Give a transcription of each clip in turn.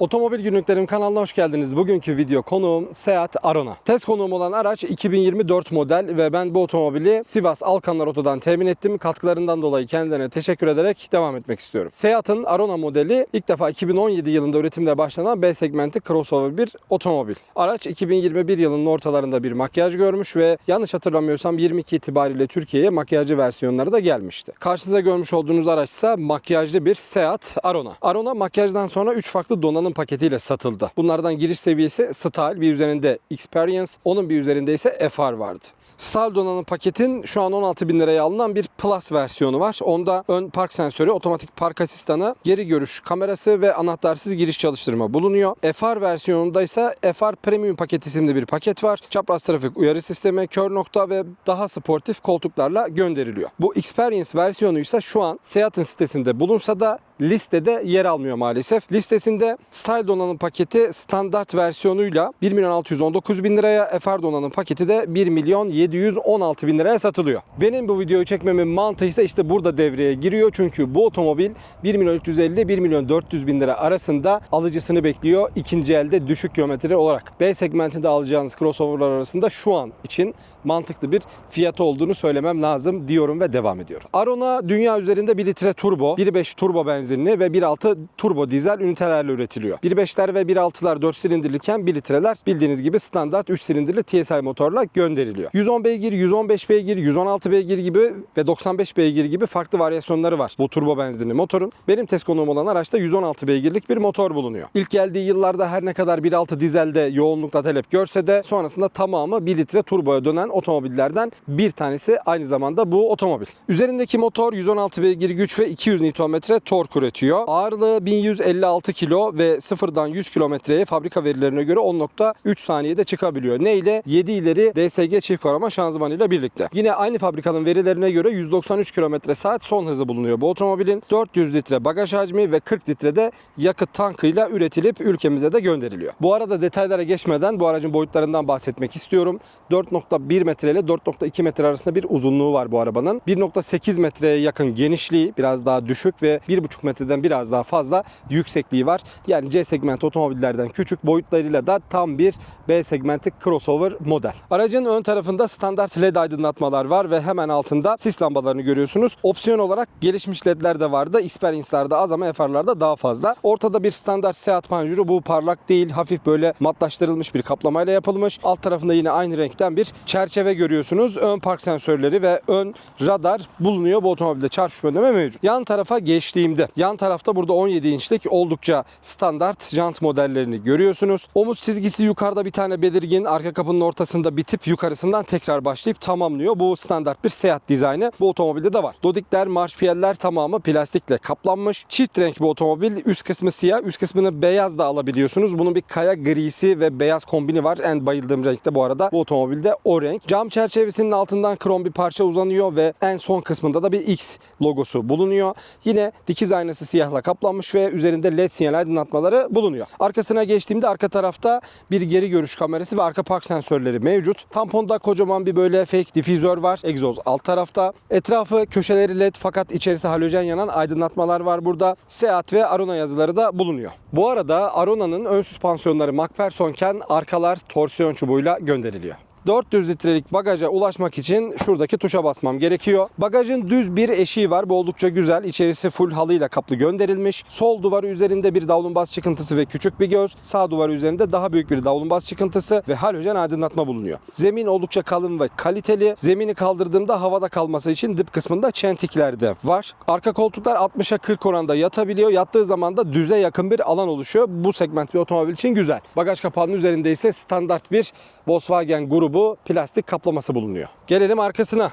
Otomobil Günlüklerim kanalına hoş geldiniz. Bugünkü video konuğum Seat Arona. Test konuğum olan araç 2024 model ve ben bu otomobili Sivas Alkanlar Oto'dan temin ettim. Katkılarından dolayı kendilerine teşekkür ederek devam etmek istiyorum. Seat'ın Arona modeli ilk defa 2017 yılında üretimde başlanan B segmenti crossover bir otomobil. Araç 2021 yılının ortalarında bir makyaj görmüş ve yanlış hatırlamıyorsam 22 itibariyle Türkiye'ye makyajlı versiyonları da gelmişti. Karşıda görmüş olduğunuz araç ise makyajlı bir Seat Arona. Arona makyajdan sonra 3 farklı donanım paketiyle satıldı. Bunlardan giriş seviyesi Style, bir üzerinde Experience, onun bir üzerinde ise FR vardı. Style donanım paketin şu an 16 bin liraya alınan bir Plus versiyonu var. Onda ön park sensörü, otomatik park asistanı, geri görüş kamerası ve anahtarsız giriş çalıştırma bulunuyor. FR versiyonunda ise FR Premium paket isimli bir paket var. Çapraz trafik uyarı sistemi, kör nokta ve daha sportif koltuklarla gönderiliyor. Bu Experience versiyonu ise şu an Seat'in sitesinde bulunsa da listede yer almıyor maalesef. Listesinde Style donanım paketi standart versiyonuyla 1 milyon 619 bin liraya, FR donanım paketi de 1 milyon 716 bin liraya satılıyor. Benim bu videoyu çekmemin mantığı ise işte burada devreye giriyor. Çünkü bu otomobil 1 milyon 350 1 milyon 400 bin lira arasında alıcısını bekliyor. ikinci elde düşük kilometre olarak. B segmentinde alacağınız crossoverlar arasında şu an için mantıklı bir fiyatı olduğunu söylemem lazım diyorum ve devam ediyorum. Arona dünya üzerinde 1 litre turbo, 1.5 turbo benzinli ve 1.6 turbo dizel ünitelerle üretiliyor. 1.5'ler ve 1.6'lar 4 silindirliyken 1 litreler bildiğiniz gibi standart 3 silindirli TSI motorla gönderiliyor. 110 beygir, 115 beygir, 116 beygir gibi ve 95 beygir gibi farklı varyasyonları var bu turbo benzinli motorun. Benim test konuğum olan araçta 116 beygirlik bir motor bulunuyor. İlk geldiği yıllarda her ne kadar 1.6 dizelde yoğunlukla talep görse de sonrasında tamamı 1 litre turboya dönen otomobillerden bir tanesi aynı zamanda bu otomobil. Üzerindeki motor 116 beygir güç ve 200 Nm tork üretiyor. Ağırlığı 1156 kilo ve sıfırdan 100 kilometreye fabrika verilerine göre 10.3 saniyede çıkabiliyor. Ne ile? 7 ileri DSG çift karama şanzıman ile birlikte. Yine aynı fabrikanın verilerine göre 193 km saat son hızı bulunuyor bu otomobilin. 400 litre bagaj hacmi ve 40 litrede yakıt tankıyla üretilip ülkemize de gönderiliyor. Bu arada detaylara geçmeden bu aracın boyutlarından bahsetmek istiyorum. 4.1 metre ile 4.2 metre arasında bir uzunluğu var bu arabanın. 1.8 metreye yakın genişliği biraz daha düşük ve 1.5 metreden biraz daha fazla yüksekliği var. Yani C segment otomobillerden küçük boyutlarıyla da tam bir B segmenti crossover model. Aracın ön tarafında standart LED aydınlatmalar var ve hemen altında sis lambalarını görüyorsunuz. Opsiyon olarak gelişmiş LED'ler de vardı. Experience'larda az ama FR'larda daha fazla. Ortada bir standart Seat panjuru. Bu parlak değil, hafif böyle matlaştırılmış bir kaplamayla yapılmış. Alt tarafında yine aynı renkten bir çerçeve görüyorsunuz. Ön park sensörleri ve ön radar bulunuyor. Bu otomobilde çarpışma önleme mevcut. Yan tarafa geçtiğimde, yan tarafta burada 17 inçlik oldukça standart jant modellerini görüyorsunuz. Omuz çizgisi yukarıda bir tane belirgin, arka kapının ortasında bitip yukarısından tekrar başlayıp tamamlıyor. Bu standart bir Seat dizaynı. Bu otomobilde de var. Dodikler, marşpiyeller tamamı plastikle kaplanmış. Çift renk bu otomobil. Üst kısmı siyah, üst kısmını beyaz da alabiliyorsunuz. Bunun bir kaya grisi ve beyaz kombini var. En bayıldığım renkte bu arada. Bu otomobilde o renk. Cam çerçevesinin altından krom bir parça uzanıyor ve en son kısmında da bir X logosu bulunuyor. Yine dikiz aynası siyahla kaplanmış ve üzerinde led sinyal aydınlatmaları bulunuyor. Arkasına geçtiğimde arka tarafta bir geri görüş kamerası ve arka park sensörleri mevcut. Tamponda kocaman bir böyle fake difüzör var. Egzoz alt tarafta. Etrafı köşeleri led fakat içerisi halojen yanan aydınlatmalar var burada. Seat ve Arona yazıları da bulunuyor. Bu arada Arona'nın ön süspansiyonları MacPherson'ken arkalar torsiyon çubuğuyla gönderiliyor. 400 litrelik bagaja ulaşmak için şuradaki tuşa basmam gerekiyor. Bagajın düz bir eşiği var. Bu oldukça güzel. İçerisi full halıyla kaplı gönderilmiş. Sol duvarı üzerinde bir davlumbaz çıkıntısı ve küçük bir göz. Sağ duvarı üzerinde daha büyük bir davlumbaz çıkıntısı ve halojen aydınlatma bulunuyor. Zemin oldukça kalın ve kaliteli. Zemini kaldırdığımda havada kalması için dip kısmında çentikler de var. Arka koltuklar 60'a 40 oranda yatabiliyor. Yattığı zaman da düze yakın bir alan oluşuyor. Bu segment bir otomobil için güzel. Bagaj kapağının üzerinde ise standart bir Volkswagen grubu plastik kaplaması bulunuyor. Gelelim arkasına.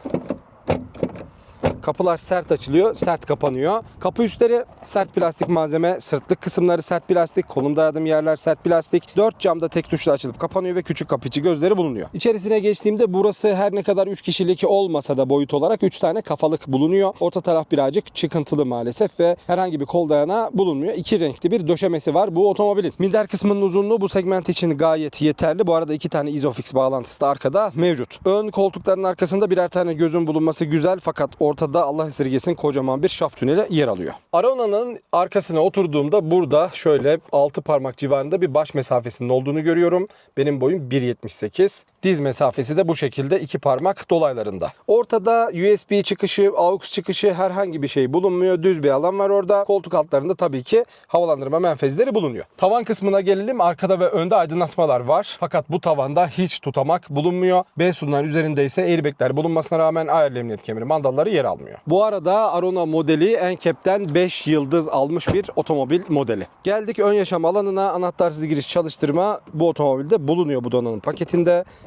Kapılar sert açılıyor, sert kapanıyor. Kapı üstleri sert plastik malzeme, sırtlık kısımları sert plastik, kolum dayadığım yerler sert plastik. Dört camda tek tuşla açılıp kapanıyor ve küçük kapıcı gözleri bulunuyor. İçerisine geçtiğimde burası her ne kadar 3 kişilik olmasa da boyut olarak 3 tane kafalık bulunuyor. Orta taraf birazcık çıkıntılı maalesef ve herhangi bir kol dayanağı bulunmuyor. İki renkli bir döşemesi var bu otomobilin. Minder kısmının uzunluğu bu segment için gayet yeterli. Bu arada iki tane Isofix bağlantısı da arkada mevcut. Ön koltukların arkasında birer tane gözün bulunması güzel fakat ortada da Allah esirgesin kocaman bir şaft tüneli yer alıyor. Arona'nın arkasına oturduğumda burada şöyle 6 parmak civarında bir baş mesafesinin olduğunu görüyorum. Benim boyum 1.78. Diz mesafesi de bu şekilde 2 parmak dolaylarında. Ortada USB çıkışı, AUX çıkışı herhangi bir şey bulunmuyor. Düz bir alan var orada. Koltuk altlarında tabii ki havalandırma menfezleri bulunuyor. Tavan kısmına gelelim. Arkada ve önde aydınlatmalar var. Fakat bu tavanda hiç tutamak bulunmuyor. B sunların üzerinde ise airbagler bulunmasına rağmen ayarlı emniyet kemeri mandalları yer almıyor. Bu arada Arona modeli NCAP'ten 5 yıldız almış bir otomobil modeli. Geldik ön yaşam alanına. Anahtarsız giriş çalıştırma bu otomobilde bulunuyor bu donanım paketinde.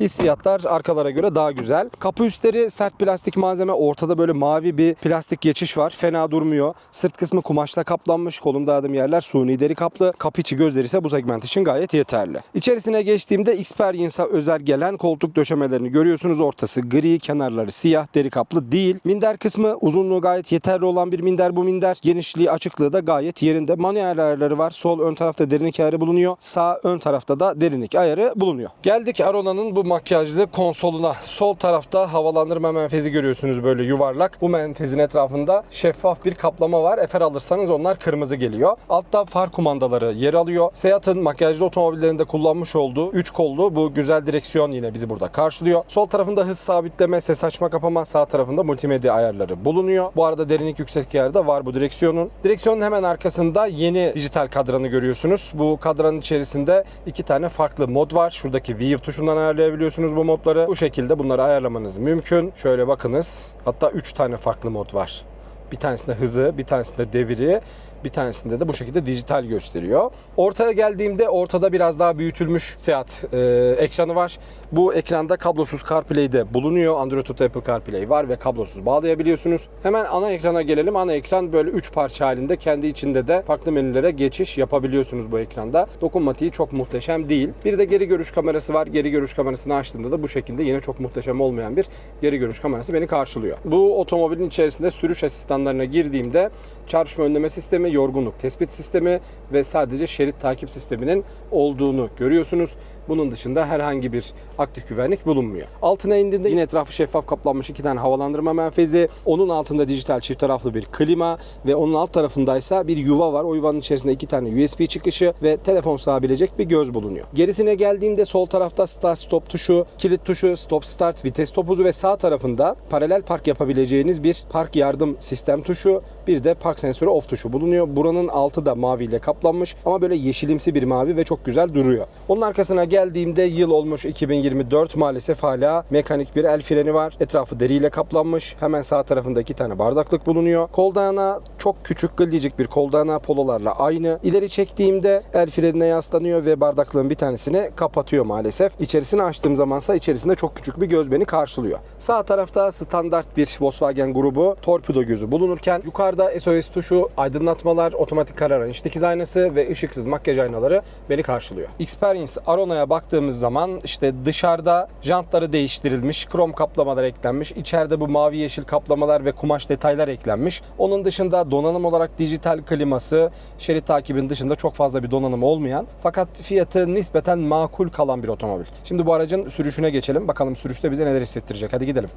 Hissiyatlar arkalara göre daha güzel. Kapı üstleri sert plastik malzeme. Ortada böyle mavi bir plastik geçiş var. Fena durmuyor. Sırt kısmı kumaşla kaplanmış. Kolumda adım yerler suni deri kaplı. Kapı içi gözleri ise bu segment için gayet yeterli. İçerisine geçtiğimde Experience'a özel gelen koltuk döşemelerini görüyorsunuz. Ortası gri, kenarları siyah, deri kaplı değil. Minder kısmı uzunluğu gayet yeterli olan bir minder bu minder. Genişliği, açıklığı da gayet yerinde. Manuel ayarları var. Sol ön tarafta derinlik ayarı bulunuyor. Sağ ön tarafta da derinlik ayarı bulunuyor. Geldik Arona'nın bu makyajlı konsoluna. Sol tarafta havalandırma menfezi görüyorsunuz böyle yuvarlak. Bu menfezin etrafında şeffaf bir kaplama var. Efer alırsanız onlar kırmızı geliyor. Altta far kumandaları yer alıyor. Seat'ın makyajlı otomobillerinde kullanmış olduğu 3 kollu bu güzel direksiyon yine bizi burada karşılıyor. Sol tarafında hız sabitleme, ses açma kapama, sağ tarafında multimedya ayarları bulunuyor. Bu arada derinlik yüksek yerde var bu direksiyonun. Direksiyonun hemen arkasında yeni dijital kadranı görüyorsunuz. Bu kadranın içerisinde iki tane farklı mod var. Şuradaki View tuşundan ayarlayabiliyorsunuz bu modları. Bu şekilde bunları ayarlamanız mümkün. Şöyle bakınız. Hatta 3 tane farklı mod var. Bir tanesinde hızı, bir tanesinde deviri, bir tanesinde de bu şekilde dijital gösteriyor. Ortaya geldiğimde ortada biraz daha büyütülmüş Seat e, ekranı var. Bu ekranda kablosuz CarPlay de bulunuyor. Android Auto Apple CarPlay var ve kablosuz bağlayabiliyorsunuz. Hemen ana ekrana gelelim. Ana ekran böyle 3 parça halinde kendi içinde de farklı menülere geçiş yapabiliyorsunuz bu ekranda. Dokunmatiği çok muhteşem değil. Bir de geri görüş kamerası var. Geri görüş kamerasını açtığımda da bu şekilde yine çok muhteşem olmayan bir geri görüş kamerası beni karşılıyor. Bu otomobilin içerisinde sürüş asistanlarına girdiğimde çarpışma önleme sistemi, yorgunluk tespit sistemi ve sadece şerit takip sisteminin olduğunu görüyorsunuz. Bunun dışında herhangi bir aktif güvenlik bulunmuyor. Altına indiğinde yine etrafı şeffaf kaplanmış iki tane havalandırma menfezi. Onun altında dijital çift taraflı bir klima ve onun alt tarafındaysa bir yuva var. O yuvanın içerisinde iki tane USB çıkışı ve telefon sığabilecek bir göz bulunuyor. Gerisine geldiğimde sol tarafta start stop tuşu, kilit tuşu, stop start, vites topuzu ve sağ tarafında paralel park yapabileceğiniz bir park yardım sistem tuşu, bir de park sensörü off tuşu bulunuyor. Buranın altı da maviyle kaplanmış ama böyle yeşilimsi bir mavi ve çok güzel duruyor. Onun arkasına geldiğimde yıl olmuş 2024 maalesef hala mekanik bir el freni var. Etrafı deriyle kaplanmış. Hemen sağ tarafında iki tane bardaklık bulunuyor. Kol dayanağı çok küçük gıllicik bir kol dayanağı pololarla aynı. İleri çektiğimde el frenine yaslanıyor ve bardaklığın bir tanesini kapatıyor maalesef. İçerisini açtığım zamansa içerisinde çok küçük bir göz beni karşılıyor. Sağ tarafta standart bir Volkswagen grubu torpido gözü bulunurken yukarıda SOS tuşu, aydınlatmalar, otomatik kararan iç dikiz aynası ve ışıksız makyaj aynaları beni karşılıyor. Experience Arona'ya baktığımız zaman işte dışarıda jantları değiştirilmiş, krom kaplamalar eklenmiş. İçeride bu mavi yeşil kaplamalar ve kumaş detaylar eklenmiş. Onun dışında donanım olarak dijital kliması, şerit takibin dışında çok fazla bir donanım olmayan fakat fiyatı nispeten makul kalan bir otomobil. Şimdi bu aracın sürüşüne geçelim. Bakalım sürüşte bize neler hissettirecek. Hadi gidelim.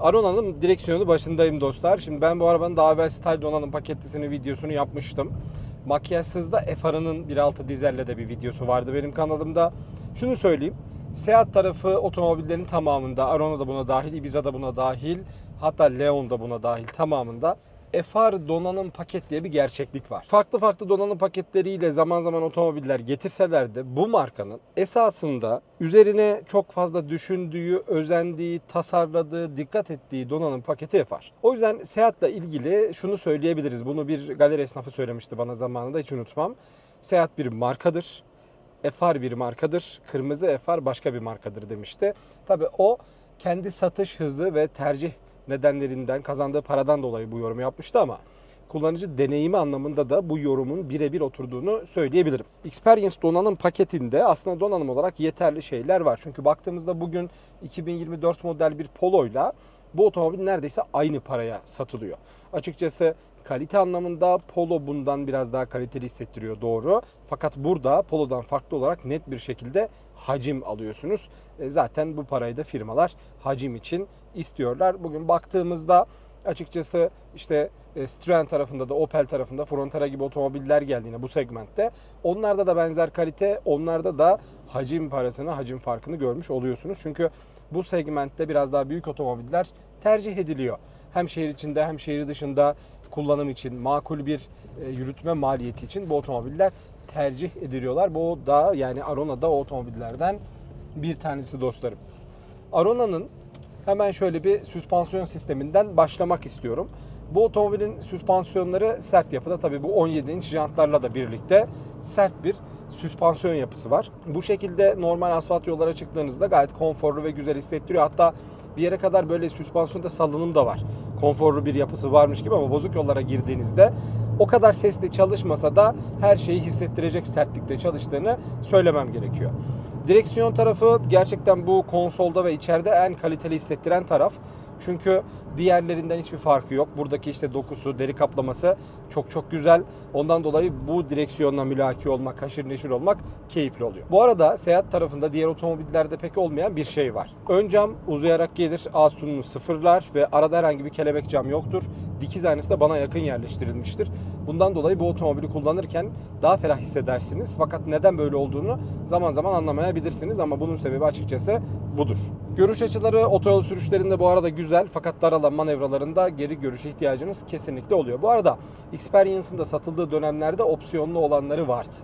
Arona'nın direksiyonu başındayım dostlar. Şimdi ben bu arabanın daha evvel Style donanım paketlisini videosunu yapmıştım. Makyajsızda F-Ara'nın 1.6 dizelle de bir videosu vardı benim kanalımda. Şunu söyleyeyim. Seat tarafı otomobillerin tamamında, Arona da buna dahil, Ibiza da buna dahil, hatta Leon da buna dahil tamamında FR donanım paket diye bir gerçeklik var. Farklı farklı donanım paketleriyle zaman zaman otomobiller getirseler de bu markanın esasında üzerine çok fazla düşündüğü, özendiği, tasarladığı, dikkat ettiği donanım paketi FR. O yüzden Seat'la ilgili şunu söyleyebiliriz. Bunu bir galeri esnafı söylemişti bana zamanında hiç unutmam. Seat bir markadır. FR bir markadır. Kırmızı FR başka bir markadır demişti. Tabii o kendi satış hızı ve tercih nedenlerinden kazandığı paradan dolayı bu yorumu yapmıştı ama kullanıcı deneyimi anlamında da bu yorumun birebir oturduğunu söyleyebilirim. Experience donanım paketinde aslında donanım olarak yeterli şeyler var. Çünkü baktığımızda bugün 2024 model bir Polo'yla bu otomobil neredeyse aynı paraya satılıyor. Açıkçası kalite anlamında Polo bundan biraz daha kaliteli hissettiriyor doğru. Fakat burada Polo'dan farklı olarak net bir şekilde hacim alıyorsunuz. E, Zaten bu parayı da firmalar hacim için istiyorlar. Bugün baktığımızda açıkçası işte e, Citroen tarafında da Opel tarafında Frontera gibi otomobiller geldi yine bu segmentte. Onlarda da benzer kalite, onlarda da hacim parasını, hacim farkını görmüş oluyorsunuz. Çünkü bu segmentte biraz daha büyük otomobiller tercih ediliyor. Hem şehir içinde hem şehir dışında kullanım için, makul bir e, yürütme maliyeti için bu otomobiller tercih ediliyorlar. Bu da yani Arona da o otomobillerden bir tanesi dostlarım. Arona'nın hemen şöyle bir süspansiyon sisteminden başlamak istiyorum. Bu otomobilin süspansiyonları sert yapıda. Tabii bu 17 inç jantlarla da birlikte sert bir süspansiyon yapısı var. Bu şekilde normal asfalt yollara çıktığınızda gayet konforlu ve güzel hissettiriyor. Hatta bir yere kadar böyle süspansiyonda salınım da var. Konforlu bir yapısı varmış gibi ama bozuk yollara girdiğinizde o kadar sesli çalışmasa da her şeyi hissettirecek sertlikte çalıştığını söylemem gerekiyor. Direksiyon tarafı gerçekten bu konsolda ve içeride en kaliteli hissettiren taraf. Çünkü diğerlerinden hiçbir farkı yok. Buradaki işte dokusu, deri kaplaması çok çok güzel. Ondan dolayı bu direksiyonla mülaki olmak, haşır neşir olmak keyifli oluyor. Bu arada seyahat tarafında diğer otomobillerde pek olmayan bir şey var. Ön cam uzayarak gelir, ağız sıfırlar ve arada herhangi bir kelebek cam yoktur. Dikiz aynası da bana yakın yerleştirilmiştir. Bundan dolayı bu otomobili kullanırken daha ferah hissedersiniz. Fakat neden böyle olduğunu zaman zaman anlamayabilirsiniz ama bunun sebebi açıkçası budur. Görüş açıları otoyol sürüşlerinde bu arada güzel fakat dar alan manevralarında geri görüşe ihtiyacınız kesinlikle oluyor. Bu arada Experience'ın da satıldığı dönemlerde opsiyonlu olanları vardı.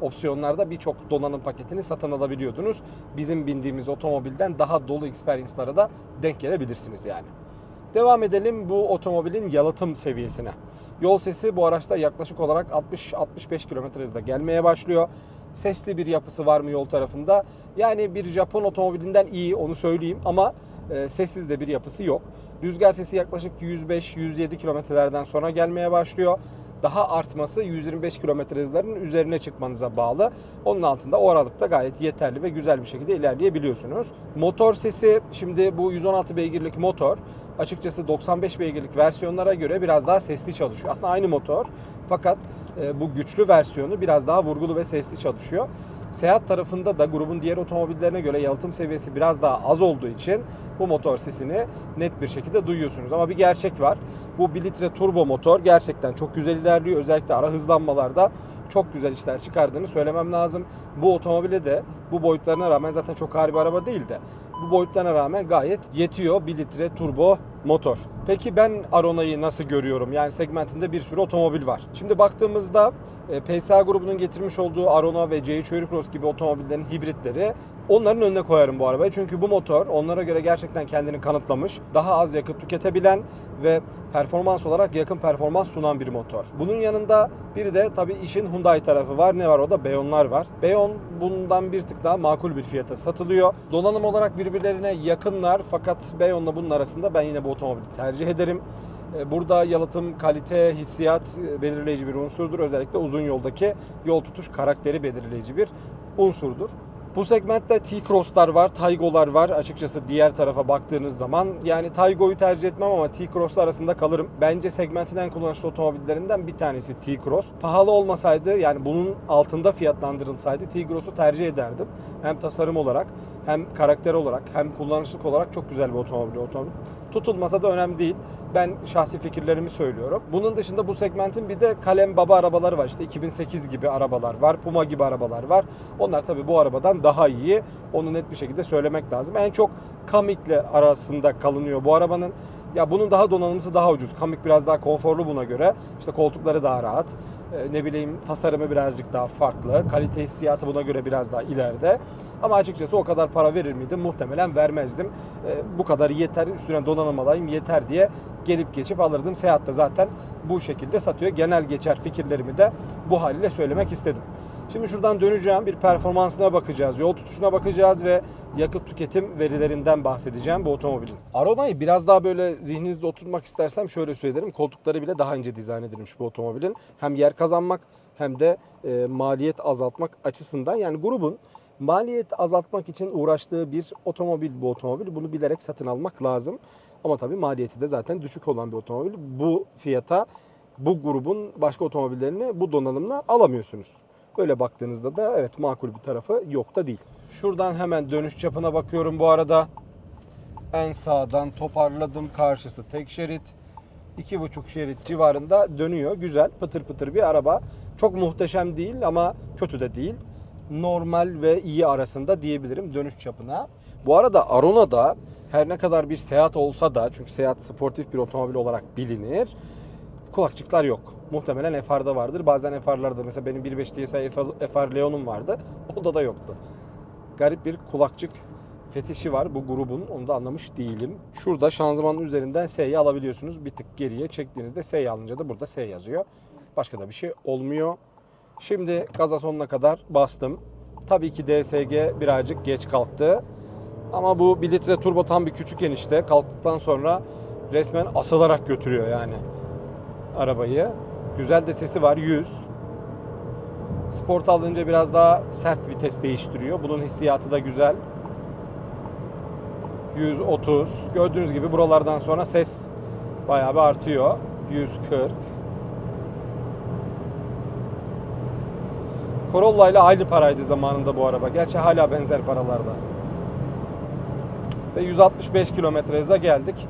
Opsiyonlarda birçok donanım paketini satın alabiliyordunuz. Bizim bindiğimiz otomobilden daha dolu Experience'lara da denk gelebilirsiniz yani. Devam edelim bu otomobilin yalıtım seviyesine. Yol sesi bu araçta yaklaşık olarak 60-65 km hızla gelmeye başlıyor. Sesli bir yapısı var mı yol tarafında? Yani bir Japon otomobilinden iyi onu söyleyeyim ama e, sessiz de bir yapısı yok. Rüzgar sesi yaklaşık 105-107 kilometrelerden sonra gelmeye başlıyor. Daha artması 125 km hızlarının üzerine çıkmanıza bağlı. Onun altında o aralıkta gayet yeterli ve güzel bir şekilde ilerleyebiliyorsunuz. Motor sesi şimdi bu 116 beygirlik motor açıkçası 95 beygirlik versiyonlara göre biraz daha sesli çalışıyor. Aslında aynı motor fakat e, bu güçlü versiyonu biraz daha vurgulu ve sesli çalışıyor. Seyahat tarafında da grubun diğer otomobillerine göre yalıtım seviyesi biraz daha az olduğu için bu motor sesini net bir şekilde duyuyorsunuz. Ama bir gerçek var. Bu 1 litre turbo motor gerçekten çok güzel ilerliyor. Özellikle ara hızlanmalarda çok güzel işler çıkardığını söylemem lazım. Bu otomobile de bu boyutlarına rağmen zaten çok ağır bir araba değil de bu boyutlarına rağmen gayet yetiyor 1 litre turbo motor. Peki ben Arona'yı nasıl görüyorum? Yani segmentinde bir sürü otomobil var. Şimdi baktığımızda PSA grubunun getirmiş olduğu Arona ve C3 Eurocross gibi otomobillerin hibritleri onların önüne koyarım bu arabayı. Çünkü bu motor onlara göre gerçekten kendini kanıtlamış. Daha az yakıt tüketebilen ve performans olarak yakın performans sunan bir motor. Bunun yanında bir de tabii işin Hyundai tarafı var. Ne var o da Beyonlar var. Beyon bundan bir tık daha makul bir fiyata satılıyor. Donanım olarak birbirlerine yakınlar fakat Beyon'la bunun arasında ben yine bu otomobili tercih ederim. E, Burada yalıtım, kalite, hissiyat e, belirleyici bir unsurdur. Özellikle uzun yoldaki yol tutuş karakteri belirleyici bir unsurdur. Bu segmentte T-Cross'lar var, Taygo'lar var. Açıkçası diğer tarafa baktığınız zaman yani Taygo'yu tercih etmem ama T-Cross'la arasında kalırım. Bence segmentin en kullanışlı otomobillerinden bir tanesi T-Cross. Pahalı olmasaydı yani bunun altında fiyatlandırılsaydı T-Cross'u tercih ederdim. Hem tasarım olarak hem karakter olarak hem kullanışlık olarak çok güzel bir otomobil. otomobil. Tutulmasa da önemli değil. Ben şahsi fikirlerimi söylüyorum. Bunun dışında bu segmentin bir de kalem baba arabaları var. İşte 2008 gibi arabalar var. Puma gibi arabalar var. Onlar tabii bu arabadan daha iyi. Onu net bir şekilde söylemek lazım. En çok Kamik'le arasında kalınıyor bu arabanın. Ya bunun daha donanımlısı daha ucuz. Kamik biraz daha konforlu buna göre. İşte koltukları daha rahat. Ee, ne bileyim tasarımı birazcık daha farklı. Kalite hissiyatı buna göre biraz daha ileride. Ama açıkçası o kadar para verir miydim? Muhtemelen vermezdim. Ee, bu kadar yeter, üstüne donanım alayım yeter diye gelip geçip alırdım. Seyahatte zaten bu şekilde satıyor. Genel geçer fikirlerimi de bu haliyle söylemek istedim. Şimdi şuradan döneceğim. Bir performansına bakacağız. Yol tutuşuna bakacağız ve yakıt tüketim verilerinden bahsedeceğim bu otomobilin. Arona'yı biraz daha böyle zihninizde oturtmak istersem şöyle söylerim. Koltukları bile daha ince dizayn edilmiş bu otomobilin. Hem yer kazanmak hem de e, maliyet azaltmak açısından. Yani grubun maliyet azaltmak için uğraştığı bir otomobil bu otomobil. Bunu bilerek satın almak lazım. Ama tabii maliyeti de zaten düşük olan bir otomobil. Bu fiyata bu grubun başka otomobillerini bu donanımla alamıyorsunuz. Böyle baktığınızda da evet makul bir tarafı yok da değil. Şuradan hemen dönüş çapına bakıyorum bu arada. En sağdan toparladım. Karşısı tek şerit. iki buçuk şerit civarında dönüyor. Güzel pıtır pıtır bir araba. Çok muhteşem değil ama kötü de değil. Normal ve iyi arasında diyebilirim dönüş çapına. Bu arada Arona'da her ne kadar bir Seat olsa da çünkü Seat sportif bir otomobil olarak bilinir. Kulakçıklar yok. Muhtemelen FR'da vardır. Bazen FR'larda mesela benim 1.5 TSI FR Leon'um vardı. Onda da yoktu. Garip bir kulakçık fetişi var bu grubun. Onu da anlamış değilim. Şurada şanzımanın üzerinden S'yi alabiliyorsunuz. Bir tık geriye çektiğinizde S'yi alınca da burada S yazıyor. Başka da bir şey olmuyor. Şimdi gaza sonuna kadar bastım. Tabii ki DSG birazcık geç kalktı. Ama bu 1 litre turbo tam bir küçük enişte. Kalktıktan sonra resmen asılarak götürüyor yani arabayı. Güzel de sesi var 100. Sport alınca biraz daha sert vites değiştiriyor. Bunun hissiyatı da güzel. 130. Gördüğünüz gibi buralardan sonra ses bayağı bir artıyor. 140. Corolla ile aynı paraydı zamanında bu araba. Gerçi hala benzer paralarda. Ve 165 kilometre hıza geldik.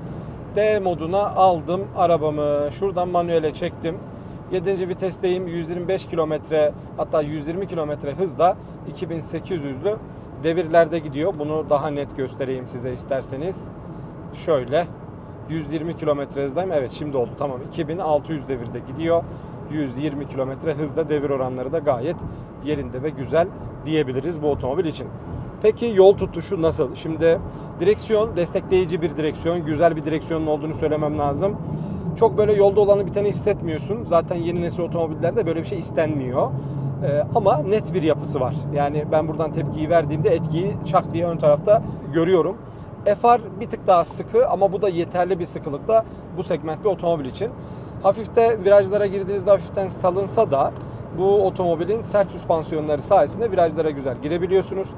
D moduna aldım arabamı. Şuradan manuele çektim. 7. vitesteyim. 125 kilometre hatta 120 kilometre hızla 2800'lü devirlerde gidiyor. Bunu daha net göstereyim size isterseniz. Şöyle 120 kilometre hızdayım. Evet şimdi oldu tamam. 2600 devirde gidiyor. 120 kilometre hızda devir oranları da gayet yerinde ve güzel diyebiliriz bu otomobil için. Peki yol tutuşu nasıl? Şimdi direksiyon destekleyici bir direksiyon. Güzel bir direksiyonun olduğunu söylemem lazım. Çok böyle yolda olanı biteni hissetmiyorsun. Zaten yeni nesil otomobillerde böyle bir şey istenmiyor. Ee, ama net bir yapısı var. Yani ben buradan tepkiyi verdiğimde etkiyi çak diye ön tarafta görüyorum. FR bir tık daha sıkı ama bu da yeterli bir sıkılıkta bu segment bir otomobil için. Hafifte virajlara girdiğinizde hafiften salınsa da bu otomobilin sert süspansiyonları sayesinde virajlara güzel girebiliyorsunuz.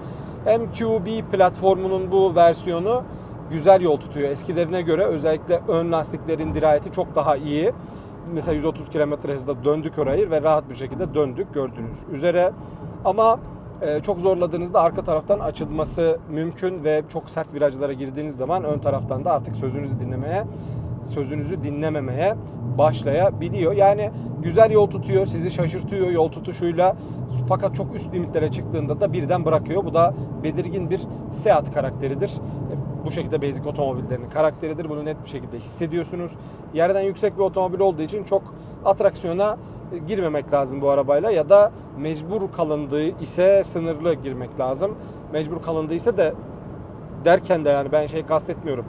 MQB platformunun bu versiyonu güzel yol tutuyor. Eskilerine göre özellikle ön lastiklerin dirayeti çok daha iyi. Mesela 130 km hızda döndük orayı ve rahat bir şekilde döndük gördüğünüz üzere. Ama e, çok zorladığınızda arka taraftan açılması mümkün ve çok sert virajlara girdiğiniz zaman ön taraftan da artık sözünüzü dinlemeye, sözünüzü dinlememeye başlayabiliyor. Yani güzel yol tutuyor, sizi şaşırtıyor yol tutuşuyla. Fakat çok üst limitlere çıktığında da birden bırakıyor. Bu da belirgin bir Seat karakteridir. Bu şekilde basic otomobillerinin karakteridir. Bunu net bir şekilde hissediyorsunuz. Yerden yüksek bir otomobil olduğu için çok atraksiyona girmemek lazım bu arabayla ya da mecbur kalındığı ise sınırlı girmek lazım. Mecbur kalındığı ise de derken de yani ben şey kastetmiyorum.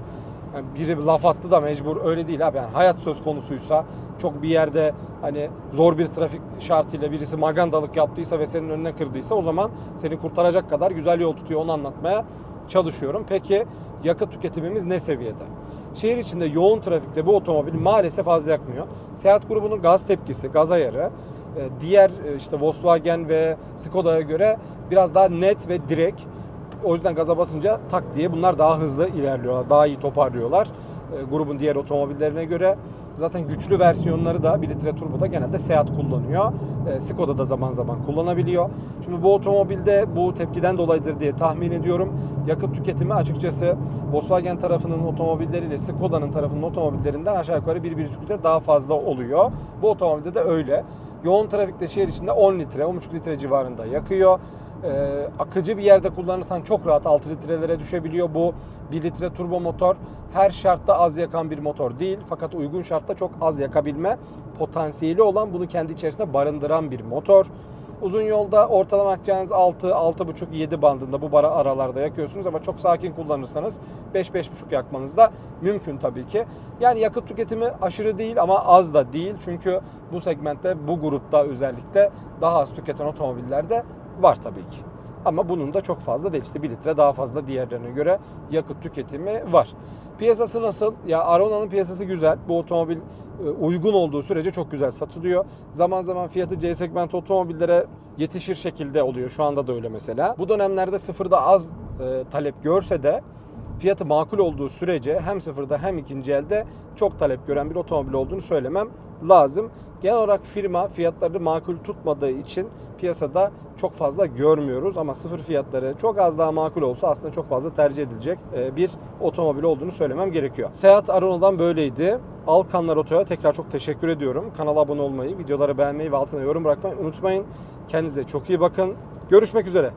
Yani biri laf attı da mecbur öyle değil abi. Yani hayat söz konusuysa çok bir yerde hani zor bir trafik şartıyla birisi magandalık yaptıysa ve senin önüne kırdıysa o zaman seni kurtaracak kadar güzel yol tutuyor onu anlatmaya çalışıyorum. Peki yakıt tüketimimiz ne seviyede? Şehir içinde yoğun trafikte bu otomobil maalesef az yakmıyor. Seat grubunun gaz tepkisi, gaz ayarı e, diğer e, işte Volkswagen ve Skoda'ya göre biraz daha net ve direkt. O yüzden gaza basınca tak diye bunlar daha hızlı ilerliyorlar, daha iyi toparlıyorlar e, grubun diğer otomobillerine göre. Zaten güçlü versiyonları da 1 litre turboda genelde Seat kullanıyor. E, Skoda da zaman zaman kullanabiliyor. Şimdi bu otomobilde bu tepkiden dolayıdır diye tahmin ediyorum. Yakıt tüketimi açıkçası Volkswagen tarafının otomobilleriyle Skoda'nın tarafının otomobillerinden aşağı yukarı 1-1,5 litre daha fazla oluyor. Bu otomobilde de öyle. Yoğun trafikte şehir içinde 10 litre, 10,5 litre civarında yakıyor. Ee, akıcı bir yerde kullanırsan çok rahat 6 litrelere düşebiliyor. Bu 1 litre turbo motor her şartta az yakan bir motor değil. Fakat uygun şartta çok az yakabilme potansiyeli olan bunu kendi içerisinde barındıran bir motor. Uzun yolda ortalama yakacağınız 6, 6,5, 7 bandında bu bara aralarda yakıyorsunuz ama çok sakin kullanırsanız 5, 5,5 yakmanız da mümkün tabii ki. Yani yakıt tüketimi aşırı değil ama az da değil. Çünkü bu segmentte, bu grupta özellikle daha az tüketen otomobillerde var tabii ki. Ama bunun da çok fazla değil. İşte 1 litre daha fazla diğerlerine göre yakıt tüketimi var. Piyasası nasıl? Ya Arona'nın piyasası güzel. Bu otomobil e, uygun olduğu sürece çok güzel satılıyor. Zaman zaman fiyatı C segment otomobillere yetişir şekilde oluyor. Şu anda da öyle mesela. Bu dönemlerde sıfırda az e, talep görse de fiyatı makul olduğu sürece hem sıfırda hem ikinci elde çok talep gören bir otomobil olduğunu söylemem lazım. Genel olarak firma fiyatları makul tutmadığı için piyasada çok fazla görmüyoruz ama sıfır fiyatları çok az daha makul olsa aslında çok fazla tercih edilecek e, bir otomobil olduğunu söylemem gerekiyor. Seat Arona'dan böyleydi. Alkanlar Oto'ya tekrar çok teşekkür ediyorum. Kanala abone olmayı, videoları beğenmeyi ve altına yorum bırakmayı unutmayın. Kendinize çok iyi bakın. Görüşmek üzere.